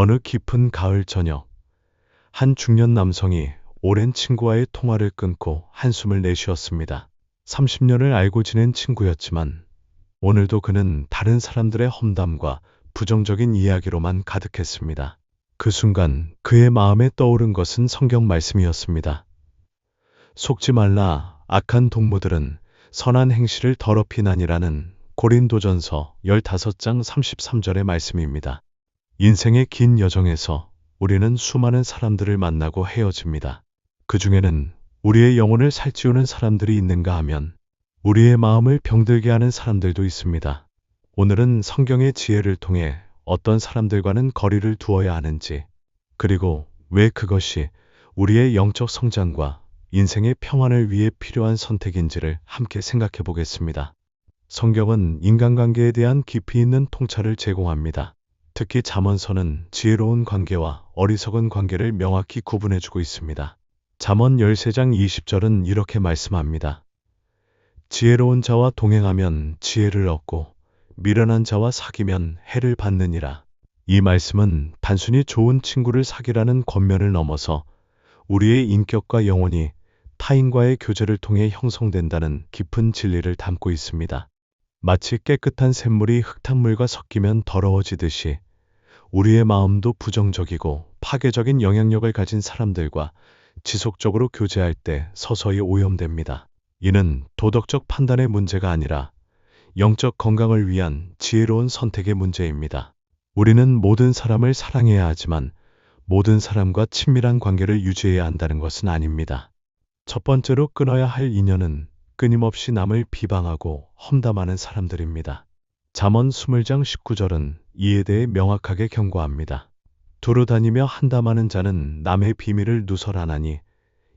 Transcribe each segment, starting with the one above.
어느 깊은 가을 저녁, 한 중년 남성이 오랜 친구와의 통화를 끊고 한숨을 내쉬었습니다. 30년을 알고 지낸 친구였지만 오늘도 그는 다른 사람들의 험담과 부정적인 이야기로만 가득했습니다. 그 순간 그의 마음에 떠오른 것은 성경 말씀이었습니다. 속지 말라 악한 동무들은 선한 행실을 더럽히나니라는 고린도전서 15장 33절의 말씀입니다. 인생의 긴 여정에서 우리는 수많은 사람들을 만나고 헤어집니다. 그 중에는 우리의 영혼을 살찌우는 사람들이 있는가 하면 우리의 마음을 병들게 하는 사람들도 있습니다. 오늘은 성경의 지혜를 통해 어떤 사람들과는 거리를 두어야 하는지, 그리고 왜 그것이 우리의 영적 성장과 인생의 평안을 위해 필요한 선택인지를 함께 생각해 보겠습니다. 성경은 인간관계에 대한 깊이 있는 통찰을 제공합니다. 특히 잠언서는 지혜로운 관계와 어리석은 관계를 명확히 구분해 주고 있습니다. 잠언 13장 20절은 이렇게 말씀합니다. 지혜로운 자와 동행하면 지혜를 얻고 미련한 자와 사귀면 해를 받느니라. 이 말씀은 단순히 좋은 친구를 사귀라는 권면을 넘어서 우리의 인격과 영혼이 타인과의 교제를 통해 형성된다는 깊은 진리를 담고 있습니다. 마치 깨끗한 샘물이 흙탕물과 섞이면 더러워지듯이 우리의 마음도 부정적이고 파괴적인 영향력을 가진 사람들과 지속적으로 교제할 때 서서히 오염됩니다. 이는 도덕적 판단의 문제가 아니라 영적 건강을 위한 지혜로운 선택의 문제입니다. 우리는 모든 사람을 사랑해야 하지만 모든 사람과 친밀한 관계를 유지해야 한다는 것은 아닙니다. 첫 번째로 끊어야 할 인연은 끊임없이 남을 비방하고 험담하는 사람들입니다. 잠언 20장 19절은 이에 대해 명확하게 경고합니다. 두루 다니며 한담하는 자는 남의 비밀을 누설하나니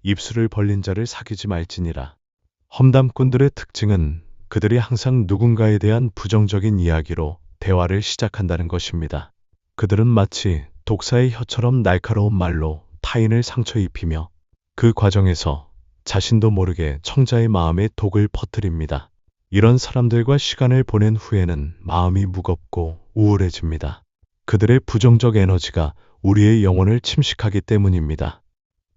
입술을 벌린 자를 사귀지 말지니라. 험담꾼들의 특징은 그들이 항상 누군가에 대한 부정적인 이야기로 대화를 시작한다는 것입니다. 그들은 마치 독사의 혀처럼 날카로운 말로 타인을 상처 입히며 그 과정에서 자신도 모르게 청자의 마음에 독을 퍼뜨립니다. 이런 사람들과 시간을 보낸 후에는 마음이 무겁고 우울해집니다. 그들의 부정적 에너지가 우리의 영혼을 침식하기 때문입니다.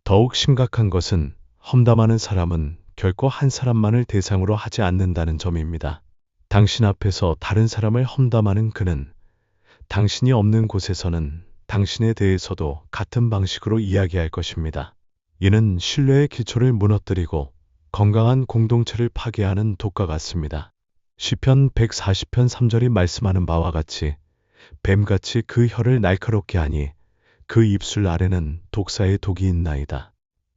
더욱 심각한 것은 험담하는 사람은 결코 한 사람만을 대상으로 하지 않는다는 점입니다. 당신 앞에서 다른 사람을 험담하는 그는 당신이 없는 곳에서는 당신에 대해서도 같은 방식으로 이야기할 것입니다. 이는 신뢰의 기초를 무너뜨리고 건강한 공동체를 파괴하는 독과 같습니다. 시편 140편 3절이 말씀하는 바와 같이 뱀같이 그 혀를 날카롭게 하니 그 입술 아래는 독사의 독이 있나이다.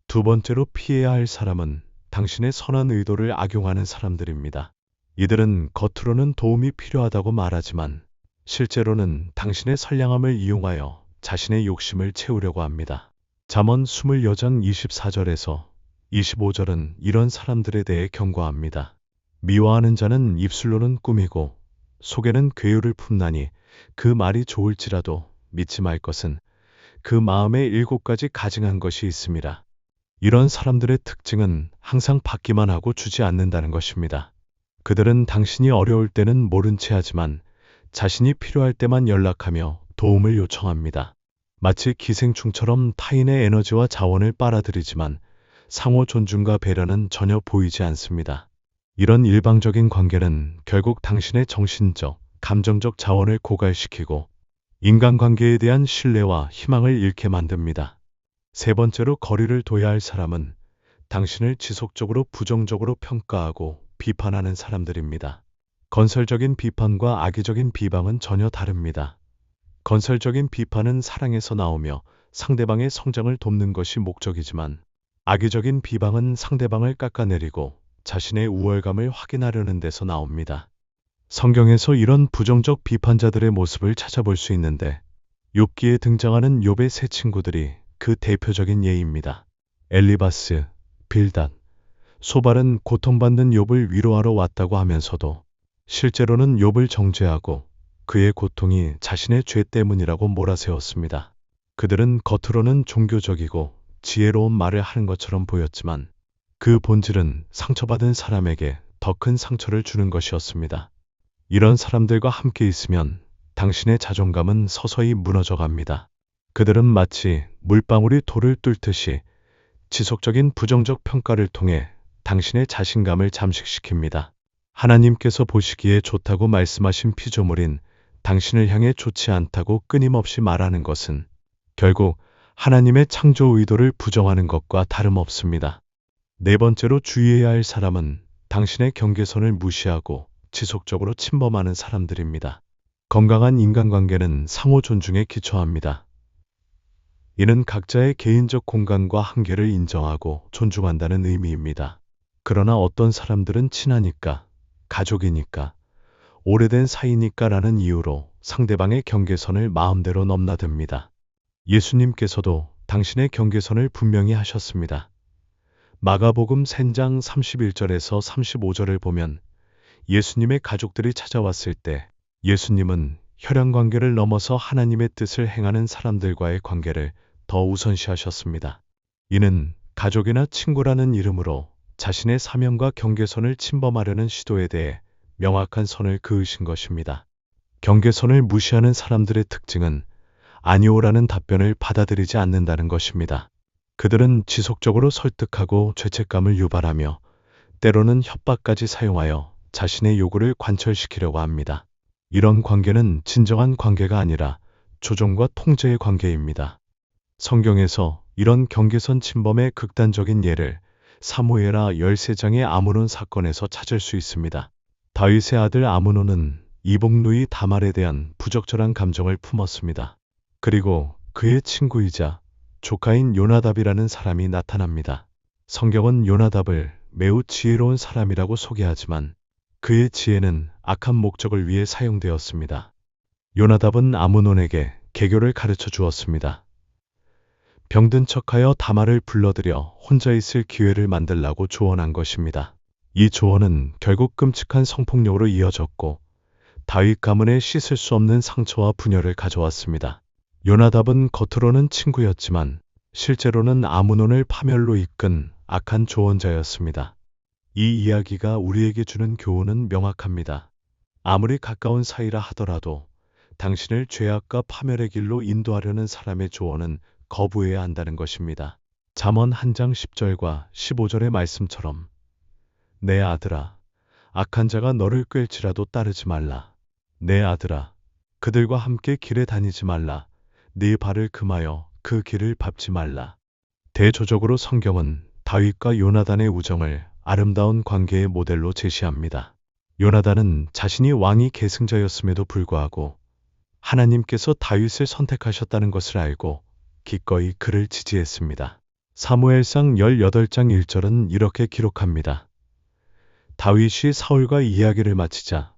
두 번째로 피해야 할 사람은 당신의 선한 의도를 악용하는 사람들입니다. 이들은 겉으로는 도움이 필요하다고 말하지만 실제로는 당신의 선량함을 이용하여 자신의 욕심을 채우려고 합니다. 잠언 20여장 24절에서 25절은 이런 사람들에 대해 경고합니다. 미워하는 자는 입술로는 꾸미고 속에는 괴유를 품나니 그 말이 좋을지라도 믿지 말 것은 그 마음에 일곱 가지 가증한 것이 있습니다. 이런 사람들의 특징은 항상 받기만 하고 주지 않는다는 것입니다. 그들은 당신이 어려울 때는 모른 채 하지만 자신이 필요할 때만 연락하며 도움을 요청합니다. 마치 기생충처럼 타인의 에너지와 자원을 빨아들이지만 상호 존중과 배려는 전혀 보이지 않습니다. 이런 일방적인 관계는 결국 당신의 정신적, 감정적 자원을 고갈시키고 인간관계에 대한 신뢰와 희망을 잃게 만듭니다. 세 번째로 거리를 둬야 할 사람은 당신을 지속적으로 부정적으로 평가하고 비판하는 사람들입니다. 건설적인 비판과 악의적인 비방은 전혀 다릅니다. 건설적인 비판은 사랑에서 나오며 상대방의 성장을 돕는 것이 목적이지만 악의적인 비방은 상대방을 깎아내리고 자신의 우월감을 확인하려는 데서 나옵니다. 성경에서 이런 부정적 비판자들의 모습을 찾아볼 수 있는데 욥기에 등장하는 욥의 세 친구들이 그 대표적인 예입니다. 엘리바스, 빌닷, 소발은 고통받는 욥을 위로하러 왔다고 하면서도 실제로는 욥을 정죄하고 그의 고통이 자신의 죄 때문이라고 몰아세웠습니다. 그들은 겉으로는 종교적이고 지혜로운 말을 하는 것처럼 보였지만 그 본질은 상처받은 사람에게 더 큰 상처를 주는 것이었습니다. 이런 사람들과 함께 있으면 당신의 자존감은 서서히 무너져 갑니다. 그들은 마치 물방울이 돌을 뚫듯이 지속적인 부정적 평가를 통해 당신의 자신감을 잠식시킵니다. 하나님께서 보시기에 좋다고 말씀하신 피조물인 당신을 향해 좋지 않다고 끊임없이 말하는 것은 결국 하나님의 창조 의도를 부정하는 것과 다름없습니다. 네 번째로 주의해야 할 사람은 당신의 경계선을 무시하고 지속적으로 침범하는 사람들입니다. 건강한 인간관계는 상호 존중에 기초합니다. 이는 각자의 개인적 공간과 한계를 인정하고 존중한다는 의미입니다. 그러나 어떤 사람들은 친하니까, 가족이니까, 오래된 사이니까라는 이유로 상대방의 경계선을 마음대로 넘나듭니다. 예수님께서도 당신의 경계선을 분명히 하셨습니다. 마가복음 3장 31절에서 35절을 보면 예수님의 가족들이 찾아왔을 때 예수님은 혈연 관계를 넘어서 하나님의 뜻을 행하는 사람들과의 관계를 더 우선시하셨습니다. 이는 가족이나 친구라는 이름으로 자신의 사명과 경계선을 침범하려는 시도에 대해 명확한 선을 그으신 것입니다. 경계선을 무시하는 사람들의 특징은 아니오라는 답변을 받아들이지 않는다는 것입니다. 그들은 지속적으로 설득하고 죄책감을 유발하며 때로는 협박까지 사용하여 자신의 요구를 관철시키려고 합니다. 이런 관계는 진정한 관계가 아니라 조종과 통제의 관계입니다. 성경에서 이런 경계선 침범의 극단적인 예를 사무엘하 13장의 아므논 사건에서 찾을 수 있습니다. 다윗의 아들 아므논은 이복누이 다말에 대한 부적절한 감정을 품었습니다. 그리고 그의 친구이자 조카인 요나답이라는 사람이 나타납니다. 성경은 요나답을 매우 지혜로운 사람이라고 소개하지만 그의 지혜는 악한 목적을 위해 사용되었습니다. 요나답은 아므논에게 개교를 가르쳐 주었습니다. 병든 척하여 다말을 불러들여 혼자 있을 기회를 만들라고 조언한 것입니다. 이 조언은 결국 끔찍한 성폭력으로 이어졌고 다윗 가문에 씻을 수 없는 상처와 분열을 가져왔습니다. 요나답은 겉으로는 친구였지만 실제로는 아므논을 파멸로 이끈 악한 조언자였습니다. 이 이야기가 우리에게 주는 교훈은 명확합니다. 아무리 가까운 사이라 하더라도 당신을 죄악과 파멸의 길로 인도하려는 사람의 조언은 거부해야 한다는 것입니다. 잠언 한 장 10절과 15절의 말씀처럼 내 아들아 악한 자가 너를 꿰일지라도 따르지 말라. 내 아들아 그들과 함께 길에 다니지 말라. 네 발을 금하여 그 길을 밟지 말라. 대조적으로 성경은 다윗과 요나단의 우정을 아름다운 관계의 모델로 제시합니다. 요나단은 자신이 왕이 계승자였음에도 불구하고 하나님께서 다윗을 선택하셨다는 것을 알고 기꺼이 그를 지지했습니다. 사무엘상 18장 1절은 이렇게 기록합니다. 다윗이 사울과 이야기를 마치자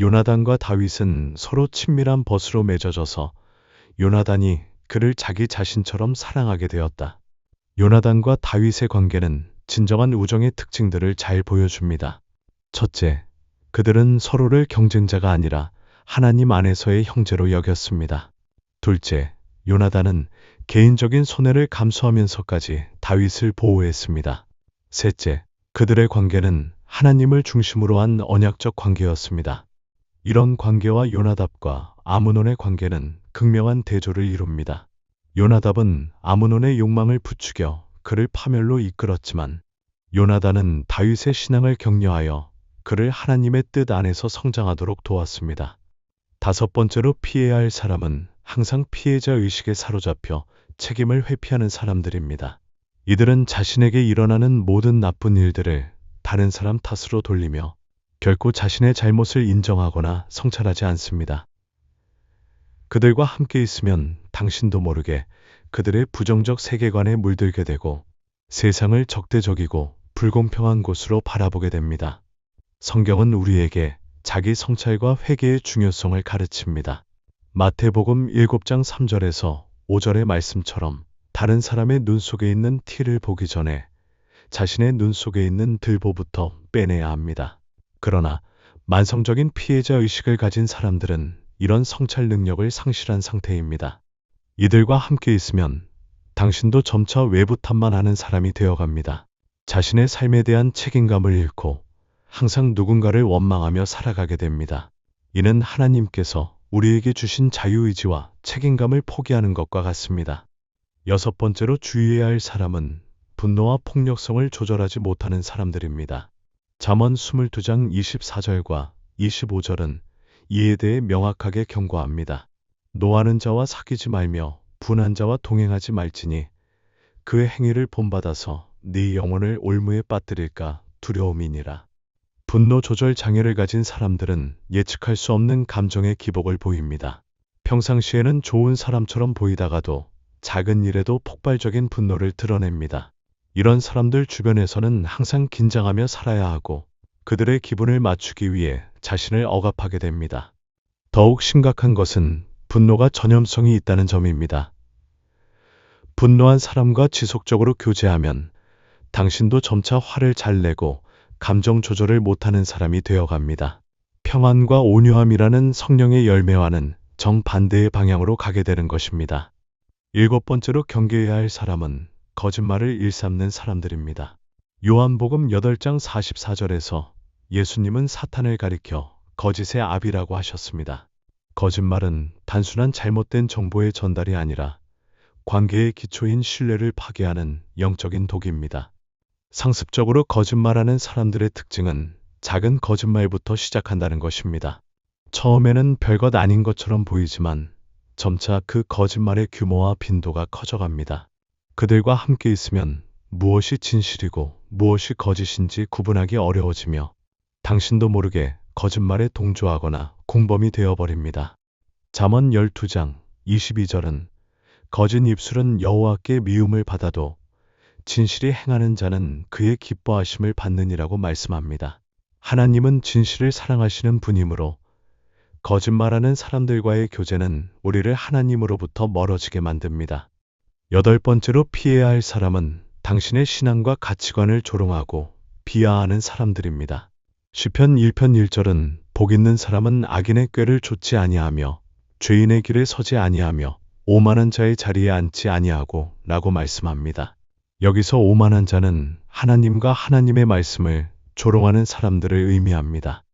요나단과 다윗은 서로 친밀한 벗으로 맺어져서 요나단이 그를 자기 자신처럼 사랑하게 되었다. 요나단과 다윗의 관계는 진정한 우정의 특징들을 잘 보여줍니다. 첫째, 그들은 서로를 경쟁자가 아니라 하나님 안에서의 형제로 여겼습니다. 둘째, 요나단은 개인적인 손해를 감수하면서까지 다윗을 보호했습니다. 셋째, 그들의 관계는 하나님을 중심으로 한 언약적 관계였습니다. 이런 관계와 요나답과 아므논의 관계는 극명한 대조를 이룹니다. 요나답은 아므논의 욕망을 부추겨 그를 파멸로 이끌었지만 요나단은 다윗의 신앙을 격려하여 그를 하나님의 뜻 안에서 성장하도록 도왔습니다. 다섯 번째로 피해야 할 사람은 항상 피해자 의식에 사로잡혀 책임을 회피하는 사람들입니다. 이들은 자신에게 일어나는 모든 나쁜 일들을 다른 사람 탓으로 돌리며 결코 자신의 잘못을 인정하거나 성찰하지 않습니다. 그들과 함께 있으면 당신도 모르게 그들의 부정적 세계관에 물들게 되고 세상을 적대적이고 불공평한 곳으로 바라보게 됩니다. 성경은 우리에게 자기 성찰과 회개의 중요성을 가르칩니다. 마태복음 7장 3절에서 5절의 말씀처럼 다른 사람의 눈 속에 있는 티를 보기 전에 자신의 눈 속에 있는 들보부터 빼내야 합니다. 그러나 만성적인 피해자 의식을 가진 사람들은 이런 성찰 능력을 상실한 상태입니다. 이들과 함께 있으면 당신도 점차 외부 탓만 하는 사람이 되어갑니다. 자신의 삶에 대한 책임감을 잃고 항상 누군가를 원망하며 살아가게 됩니다. 이는 하나님께서 우리에게 주신 자유의지와 책임감을 포기하는 것과 같습니다. 여섯 번째로 주의해야 할 사람은 분노와 폭력성을 조절하지 못하는 사람들입니다. 잠언 22장 24절과 25절은 이에 대해 명확하게 경고합니다. 노하는 자와 사귀지 말며 분한 자와 동행하지 말지니 그의 행위를 본받아서 네 영혼을 올무에 빠뜨릴까 두려움이니라. 분노 조절 장애를 가진 사람들은 예측할 수 없는 감정의 기복을 보입니다. 평상시에는 좋은 사람처럼 보이다가도 작은 일에도 폭발적인 분노를 드러냅니다. 이런 사람들 주변에서는 항상 긴장하며 살아야 하고 그들의 기분을 맞추기 위해 자신을 억압하게 됩니다. 더욱 심각한 것은 분노가 전염성이 있다는 점입니다. 분노한 사람과 지속적으로 교제하면 당신도 점차 화를 잘 내고 감정 조절을 못하는 사람이 되어갑니다. 평안과 온유함이라는 성령의 열매와는 정반대의 방향으로 가게 되는 것입니다. 일곱 번째로 경계해야 할 사람은 거짓말을 일삼는 사람들입니다. 요한복음 8장 44절에서 예수님은 사탄을 가리켜 거짓의 압이라고 하셨습니다. 거짓말은 단순한 잘못된 정보의 전달이 아니라 관계의 기초인 신뢰를 파괴하는 영적인 독입니다. 상습적으로 거짓말하는 사람들의 특징은 작은 거짓말부터 시작한다는 것입니다. 처음에는 별것 아닌 것처럼 보이지만 점차 그 거짓말의 규모와 빈도가 커져갑니다. 그들과 함께 있으면 무엇이 진실이고 무엇이 거짓인지 구분하기 어려워지며 당신도 모르게 거짓말에 동조하거나 공범이 되어버립니다. 잠언 12장 22절은 거짓 입술은 여호와께 미움을 받아도 진실이 행하는 자는 그의 기뻐하심을 받느니라고 말씀합니다. 하나님은 진실을 사랑하시는 분이므로 거짓말하는 사람들과의 교제는 우리를 하나님으로부터 멀어지게 만듭니다. 여덟 번째로 피해야 할 사람은 당신의 신앙과 가치관을 조롱하고 비하하는 사람들입니다. 시편 1편 1절은 복 있는 사람은 악인의 꾀를 좇지 아니하며 죄인의 길에 서지 아니하며 오만한 자의 자리에 앉지 아니하고 라고 말씀합니다. 여기서 오만한 자는 하나님과 하나님의 말씀을 조롱하는 사람들을 의미합니다.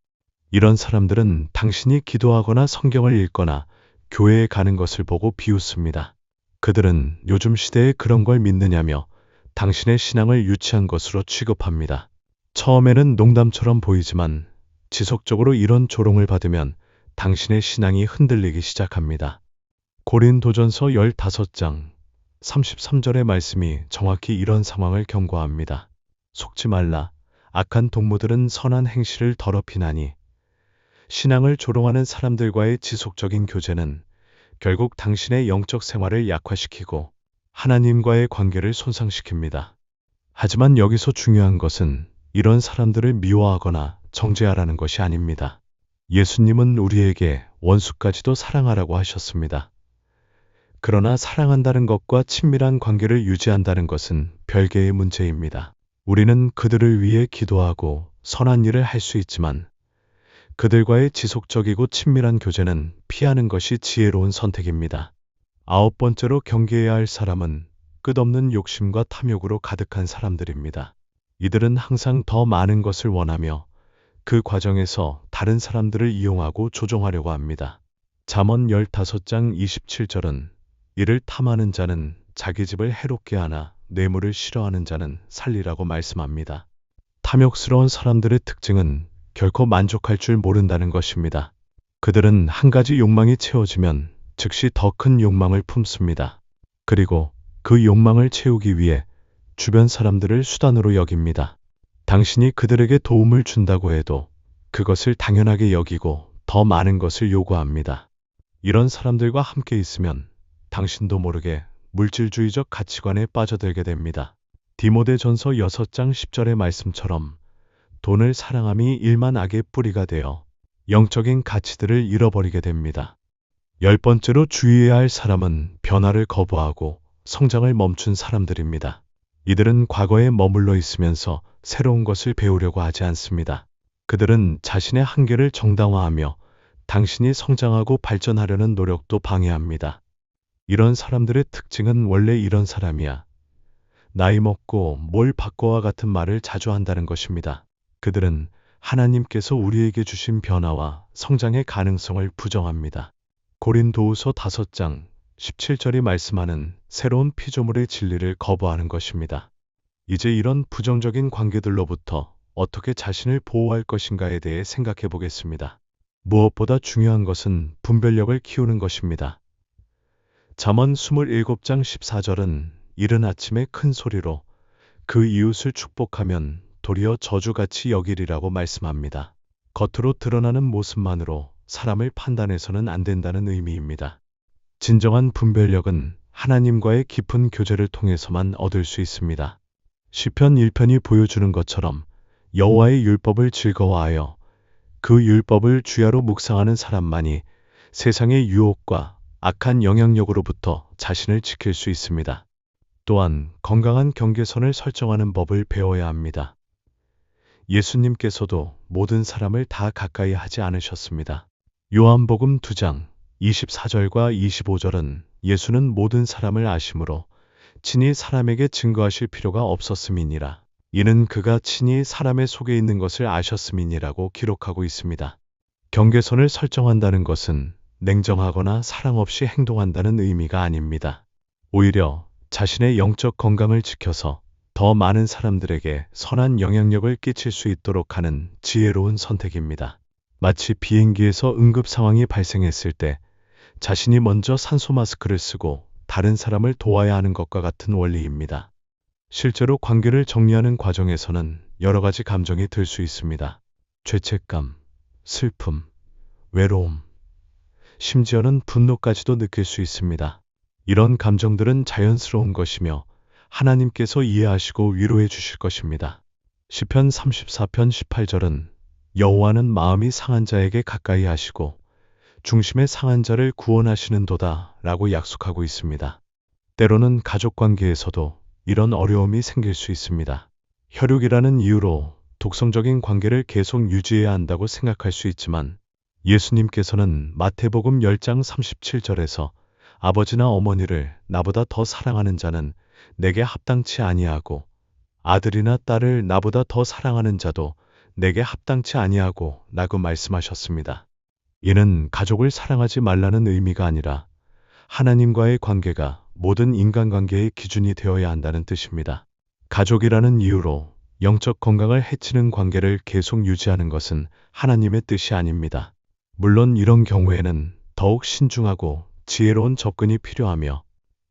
이런 사람들은 당신이 기도하거나 성경을 읽거나 교회에 가는 것을 보고 비웃습니다. 그들은 요즘 시대에 그런 걸 믿느냐며 당신의 신앙을 유치한 것으로 취급합니다. 처음에는 농담처럼 보이지만 지속적으로 이런 조롱을 받으면 당신의 신앙이 흔들리기 시작합니다. 고린도전서 15장 33절의 말씀이 정확히 이런 상황을 경고합니다. 속지 말라. 악한 동무들은 선한 행실을 더럽히나니 신앙을 조롱하는 사람들과의 지속적인 교제는 결국 당신의 영적 생활을 약화시키고 하나님과의 관계를 손상시킵니다. 하지만 여기서 중요한 것은 이런 사람들을 미워하거나 정죄하라는 것이 아닙니다. 예수님은 우리에게 원수까지도 사랑하라고 하셨습니다. 그러나 사랑한다는 것과 친밀한 관계를 유지한다는 것은 별개의 문제입니다. 우리는 그들을 위해 기도하고 선한 일을 할 수 있지만 그들과의 지속적이고 친밀한 교제는 피하는 것이 지혜로운 선택입니다. 아홉 번째로 경계해야 할 사람은 끝없는 욕심과 탐욕으로 가득한 사람들입니다. 이들은 항상 더 많은 것을 원하며 그 과정에서 다른 사람들을 이용하고 조종하려고 합니다. 잠언 15장 27절은 이를 탐하는 자는 자기 집을 해롭게 하나 뇌물을 싫어하는 자는 살리라고 말씀합니다. 탐욕스러운 사람들의 특징은 결코 만족할 줄 모른다는 것입니다. 그들은 한 가지 욕망이 채워지면 즉시 더 큰 욕망을 품습니다. 그리고 그 욕망을 채우기 위해 주변 사람들을 수단으로 여깁니다. 당신이 그들에게 도움을 준다고 해도 그것을 당연하게 여기고 더 많은 것을 요구합니다. 이런 사람들과 함께 있으면 당신도 모르게 물질주의적 가치관에 빠져들게 됩니다. 디모데 전서 6장 10절의 말씀처럼 돈을 사랑함이 일만 악의 뿌리가 되어 영적인 가치들을 잃어버리게 됩니다. 열 번째로 주의해야 할 사람은 변화를 거부하고 성장을 멈춘 사람들입니다. 이들은 과거에 머물러 있으면서 새로운 것을 배우려고 하지 않습니다. 그들은 자신의 한계를 정당화하며 당신이 성장하고 발전하려는 노력도 방해합니다. 이런 사람들의 특징은 원래 이런 사람이야. 나이 먹고 뭘 바꿔와 같은 말을 자주 한다는 것입니다. 그들은 하나님께서 우리에게 주신 변화와 성장의 가능성을 부정합니다. 고린도후서 5장 17절이 말씀하는 새로운 피조물의 진리를 거부하는 것입니다. 이제 이런 부정적인 관계들로부터 어떻게 자신을 보호할 것인가에 대해 생각해 보겠습니다. 무엇보다 중요한 것은 분별력을 키우는 것입니다. 잠언 27장 14절은 이른 아침에 큰 소리로 그 이웃을 축복하면 도리어 저주같이 여기리라고 말씀합니다. 겉으로 드러나는 모습만으로 사람을 판단해서는 안 된다는 의미입니다. 진정한 분별력은 하나님과의 깊은 교제를 통해서만 얻을 수 있습니다. 시편 1편이 보여주는 것처럼 여호와의 율법을 즐거워하여 그 율법을 주야로 묵상하는 사람만이 세상의 유혹과 악한 영향력으로부터 자신을 지킬 수 있습니다. 또한 건강한 경계선을 설정하는 법을 배워야 합니다. 예수님께서도 모든 사람을 다 가까이 하지 않으셨습니다. 요한복음 2장 24절과 25절은 예수는 모든 사람을 아심으로 친히 사람에게 증거하실 필요가 없었음이니라. 이는 그가 친히 사람의 속에 있는 것을 아셨음이니라고 기록하고 있습니다. 경계선을 설정한다는 것은 냉정하거나 사랑 없이 행동한다는 의미가 아닙니다. 오히려 자신의 영적 건강을 지켜서 더 많은 사람들에게 선한 영향력을 끼칠 수 있도록 하는 지혜로운 선택입니다. 마치 비행기에서 응급 상황이 발생했을 때 자신이 먼저 산소 마스크를 쓰고 다른 사람을 도와야 하는 것과 같은 원리입니다. 실제로 관계를 정리하는 과정에서는 여러 가지 감정이 들 수 있습니다. 죄책감, 슬픔, 외로움, 심지어는 분노까지도 느낄 수 있습니다. 이런 감정들은 자연스러운 것이며 하나님께서 이해하시고 위로해 주실 것입니다. 시편 34편 18절은 여호와는 마음이 상한 자에게 가까이 하시고 중심의 상한 자를 구원하시는도다 라고 약속하고 있습니다. 때로는 가족 관계에서도 이런 어려움이 생길 수 있습니다. 혈육이라는 이유로 독성적인 관계를 계속 유지해야 한다고 생각할 수 있지만 예수님께서는 마태복음 10장 37절에서 아버지나 어머니를 나보다 더 사랑하는 자는 내게 합당치 아니하고 아들이나 딸을 나보다 더 사랑하는 자도 내게 합당치 아니하고 라고 말씀하셨습니다. 이는 가족을 사랑하지 말라는 의미가 아니라 하나님과의 관계가 모든 인간관계의 기준이 되어야 한다는 뜻입니다. 가족이라는 이유로 영적 건강을 해치는 관계를 계속 유지하는 것은 하나님의 뜻이 아닙니다. 물론 이런 경우에는 더욱 신중하고 지혜로운 접근이 필요하며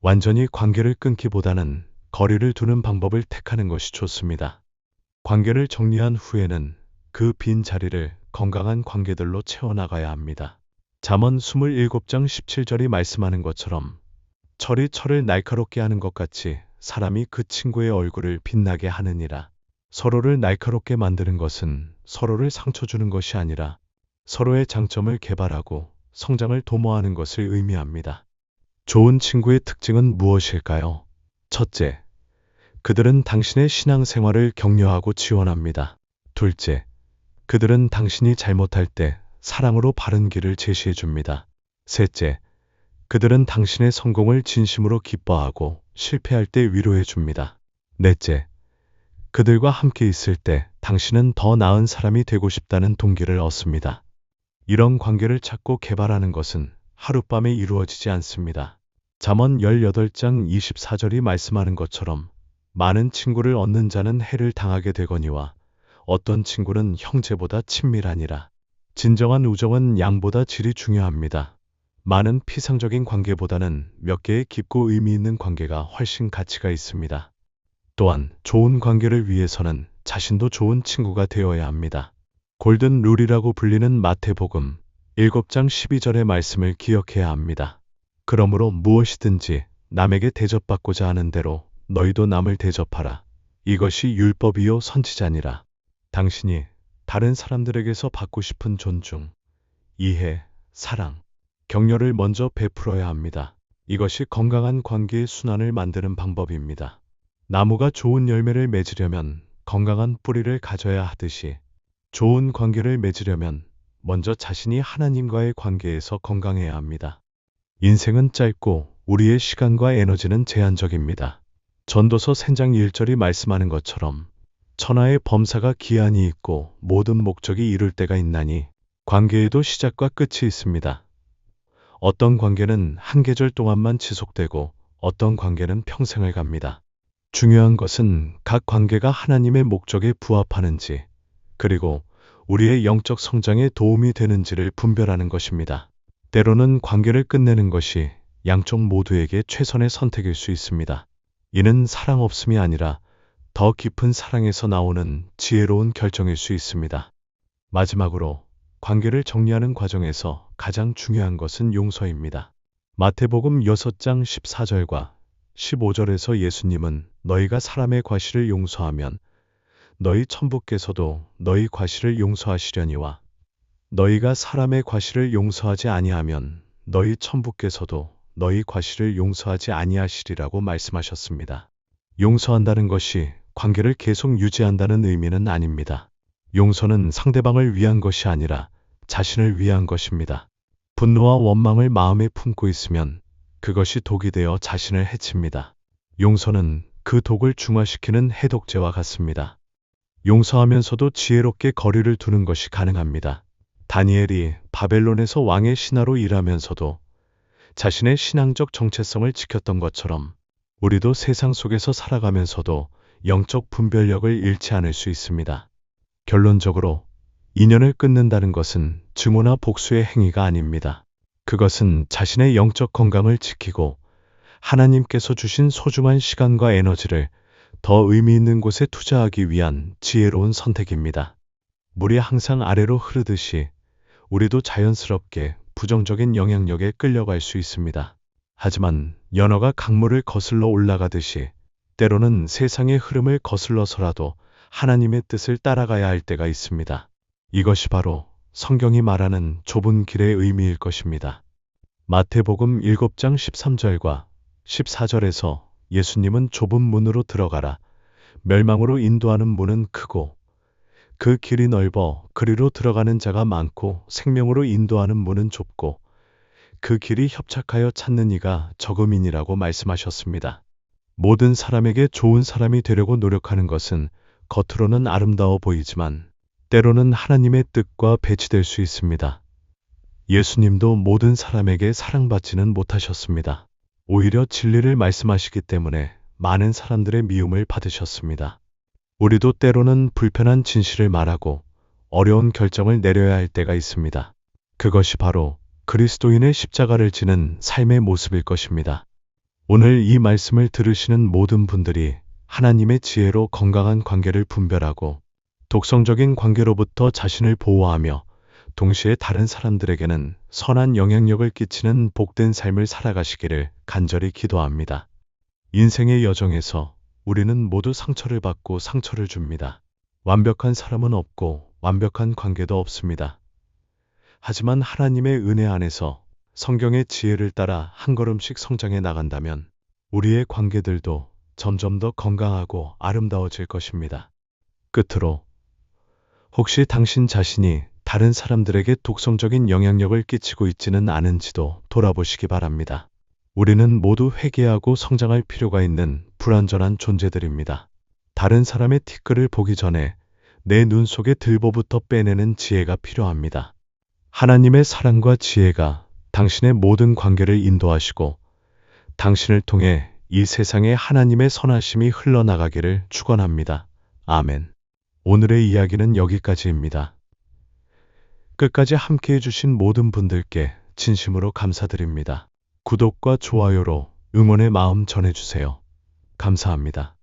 완전히 관계를 끊기보다는 거리를 두는 방법을 택하는 것이 좋습니다. 관계를 정리한 후에는 그 빈 자리를 건강한 관계들로 채워나가야 합니다. 잠언 27장 17절이 말씀하는 것처럼 철이 철을 날카롭게 하는 것 같이 사람이 그 친구의 얼굴을 빛나게 하느니라. 서로를 날카롭게 만드는 것은 서로를 상처 주는 것이 아니라 서로의 장점을 개발하고 성장을 도모하는 것을 의미합니다. 좋은 친구의 특징은 무엇일까요? 첫째, 그들은 당신의 신앙생활을 격려하고 지원합니다. 둘째, 그들은 당신이 잘못할 때 사랑으로 바른 길을 제시해 줍니다. 셋째, 그들은 당신의 성공을 진심으로 기뻐하고 실패할 때 위로해 줍니다. 넷째, 그들과 함께 있을 때 당신은 더 나은 사람이 되고 싶다는 동기를 얻습니다. 이런 관계를 찾고 개발하는 것은 하룻밤에 이루어지지 않습니다. 잠언 18장 24절이 말씀하는 것처럼 많은 친구를 얻는 자는 해를 당하게 되거니와 어떤 친구는 형제보다 친밀하니라. 진정한 우정은 양보다 질이 중요합니다. 많은 피상적인 관계보다는 몇 개의 깊고 의미 있는 관계가 훨씬 가치가 있습니다. 또한 좋은 관계를 위해서는 자신도 좋은 친구가 되어야 합니다. 골든 룰이라고 불리는 마태복음 7장 12절의 말씀을 기억해야 합니다. 그러므로 무엇이든지 남에게 대접받고자 하는 대로 너희도 남을 대접하라. 이것이 율법이요 선지자니라. 당신이 다른 사람들에게서 받고 싶은 존중, 이해, 사랑, 격려를 먼저 베풀어야 합니다. 이것이 건강한 관계의 순환을 만드는 방법입니다. 나무가 좋은 열매를 맺으려면 건강한 뿌리를 가져야 하듯이 좋은 관계를 맺으려면 먼저 자신이 하나님과의 관계에서 건강해야 합니다. 인생은 짧고 우리의 시간과 에너지는 제한적입니다. 전도서 sen장 1절이 말씀하는 것처럼 천하의 범사가 기한이 있고 모든 목적이 이룰 때가 있나니 관계에도 시작과 끝이 있습니다. 어떤 관계는 한 계절 동안만 지속되고 어떤 관계는 평생을 갑니다. 중요한 것은 각 관계가 하나님의 목적에 부합하는지, 그리고 우리의 영적 성장에 도움이 되는지를 분별하는 것입니다. 때로는 관계를 끝내는 것이 양쪽 모두에게 최선의 선택일 수 있습니다. 이는 사랑 없음이 아니라 더 깊은 사랑에서 나오는 지혜로운 결정일 수 있습니다. 마지막으로 관계를 정리하는 과정에서 가장 중요한 것은 용서입니다. 마태복음 6장 14절과 15절에서 예수님은 너희가 사람의 과실을 용서하면 너희 천부께서도 너희 과실을 용서하시려니와 너희가 사람의 과실을 용서하지 아니하면 너희 천부께서도 너희 과실을 용서하지 아니하시리라고 말씀하셨습니다. 용서한다는 것이 관계를 계속 유지한다는 의미는 아닙니다. 용서는 상대방을 위한 것이 아니라 자신을 위한 것입니다. 분노와 원망을 마음에 품고 있으면 그것이 독이 되어 자신을 해칩니다. 용서는 그 독을 중화시키는 해독제와 같습니다. 용서하면서도 지혜롭게 거리를 두는 것이 가능합니다. 다니엘이 바벨론에서 왕의 신하로 일하면서도 자신의 신앙적 정체성을 지켰던 것처럼 우리도 세상 속에서 살아가면서도 영적 분별력을 잃지 않을 수 있습니다. 결론적으로 인연을 끊는다는 것은 증오나 복수의 행위가 아닙니다. 그것은 자신의 영적 건강을 지키고 하나님께서 주신 소중한 시간과 에너지를 더 의미 있는 곳에 투자하기 위한 지혜로운 선택입니다. 물이 항상 아래로 흐르듯이 우리도 자연스럽게 부정적인 영향력에 끌려갈 수 있습니다. 하지만 연어가 강물을 거슬러 올라가듯이 때로는 세상의 흐름을 거슬러서라도 하나님의 뜻을 따라가야 할 때가 있습니다. 이것이 바로 성경이 말하는 좁은 길의 의미일 것입니다. 마태복음 7장 13절과 14절에서 예수님은 좁은 문으로 들어가라. 멸망으로 인도하는 문은 크고 그 길이 넓어 그리로 들어가는 자가 많고 생명으로 인도하는 문은 좁고 그 길이 협착하여 찾는 이가 적음이니라고 말씀하셨습니다. 모든 사람에게 좋은 사람이 되려고 노력하는 것은 겉으로는 아름다워 보이지만 때로는 하나님의 뜻과 배치될 수 있습니다. 예수님도 모든 사람에게 사랑받지는 못하셨습니다. 오히려 진리를 말씀하시기 때문에 많은 사람들의 미움을 받으셨습니다. 우리도 때로는 불편한 진실을 말하고 어려운 결정을 내려야 할 때가 있습니다. 그것이 바로 그리스도인의 십자가를 지는 삶의 모습일 것입니다. 오늘 이 말씀을 들으시는 모든 분들이 하나님의 지혜로 건강한 관계를 분별하고 독성적인 관계로부터 자신을 보호하며 동시에 다른 사람들에게는 선한 영향력을 끼치는 복된 삶을 살아가시기를 간절히 기도합니다. 인생의 여정에서 우리는 모두 상처를 받고 상처를 줍니다. 완벽한 사람은 없고 완벽한 관계도 없습니다. 하지만 하나님의 은혜 안에서 성경의 지혜를 따라 한 걸음씩 성장해 나간다면 우리의 관계들도 점점 더 건강하고 아름다워질 것입니다. 끝으로 혹시 당신 자신이 다른 사람들에게 독성적인 영향력을 끼치고 있지는 않은지도 돌아보시기 바랍니다. 우리는 모두 회개하고 성장할 필요가 있는 불완전한 존재들입니다. 다른 사람의 티끌을 보기 전에 내 눈 속의 들보부터 빼내는 지혜가 필요합니다. 하나님의 사랑과 지혜가 당신의 모든 관계를 인도하시고 당신을 통해 이 세상에 하나님의 선하심이 흘러나가기를 축원합니다. 아멘. 오늘의 이야기는 여기까지입니다. 끝까지 함께 해주신 모든 분들께 진심으로 감사드립니다. 구독과 좋아요로 응원의 마음 전해주세요. 감사합니다.